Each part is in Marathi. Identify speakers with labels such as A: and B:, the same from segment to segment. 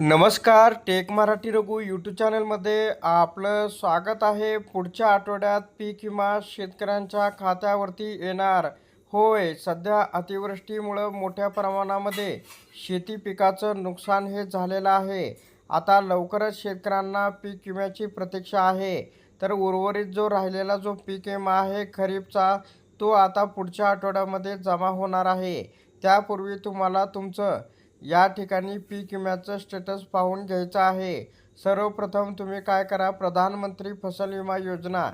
A: नमस्कार टेक मराठी रघु यूट्यूब चॅनलमध्ये आपलं स्वागत आहे. पुढच्या आठवड्यात पीक विमा शेतकऱ्यांच्या खात्यावरती येणार. होय सध्या अतिवृष्टीमुळं मोठ्या प्रमाणामध्ये शेती पिकाचं नुकसान हे झालेलं आहे. आता लवकरच शेतकऱ्यांना पीक विम्याची प्रतीक्षा आहे. तर उर्वरित जो राहिलेला जो पीक विमा आहे खरीपचा तो आता पुढच्या आठवड्यामध्ये जमा होणार आहे. त्यापूर्वी तुम्हाला तुमचं या ठिकाणी पीक विम्याचं स्टेटस पाहून घ्यायचं आहे. सर्वप्रथम तुम्ही काय करा प्रधानमंत्री फसल विमा योजना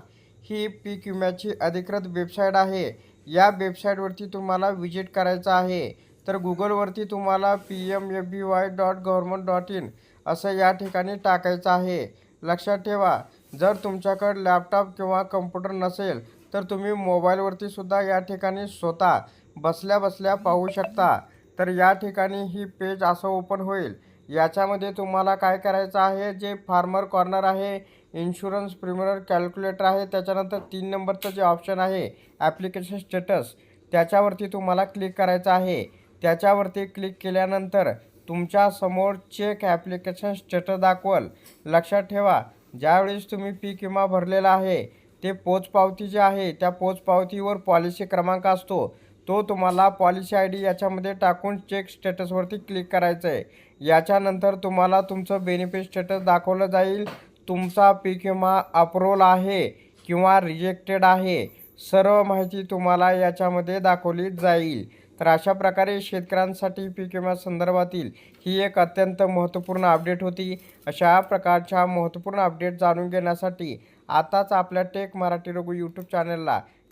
A: ही पीक विम्याची अधिकृत वेबसाईट आहे. या वेबसाईटवरती तुम्हाला विजिट करायचं आहे. तर गुगलवरती तुम्हाला P M A B Y dot government dot in असं या ठिकाणी टाकायचं आहे. लक्षात ठेवा जर तुमच्याकडे लॅपटॉप किंवा कम्प्युटर नसेल तर तुम्ही मोबाईलवरती सुद्धा या ठिकाणी स्वतः बसल्या बसल्या पाहू शकता. तर या ठिकाणी ही पेज असं ओपन होईल. याच्यामध्ये तुम्हाला काय करायचं आहे? जे फार्मर कॉर्नर आहे इन्शुरन्स प्रीमियर कॅल्क्युलेटर आहे त्याच्यानंतर तीन नंबरचं जे ऑप्शन आहे ॲप्लिकेशन स्टेटस त्याच्यावरती तुम्हाला क्लिक करायचं आहे. त्याच्यावरती क्लिक केल्यानंतर तुमच्यासमोर चेक ॲप्लिकेशन स्टेटस दाखवल. लक्षात ठेवा ज्यावेळेस तुम्ही पीक विमा भरलेला आहे ते पोचपावती जे आहे त्या पोचपावतीवर पॉलिसी क्रमांक असतो. तो तुम्हाला पॉलिसी आय डी याच्यामध्ये टाकून चेक स्टेटसवरती क्लिक करायचं आहे याच्यानंतर तुम्हाला तुमचं बेनिफिट स्टेटस दाखवलं जाईल. तुमचा पीक विमा अप्रूवल आहे किंवा रिजेक्टेड आहे. सर्व माहिती तुम्हाला याच्यामध्ये दाखवली जाईल. तर अशा प्रकारे शेतकऱ्यांसाठी पीक विमा संदर्भातील ही एक अत्यंत महत्त्वपूर्ण अपडेट होती. अशा प्रकारच्या महत्त्वपूर्ण अपडेट जाणून घेण्यासाठी आताच आपल्या टेक मराठी रघु यूट्यूब चॅनलला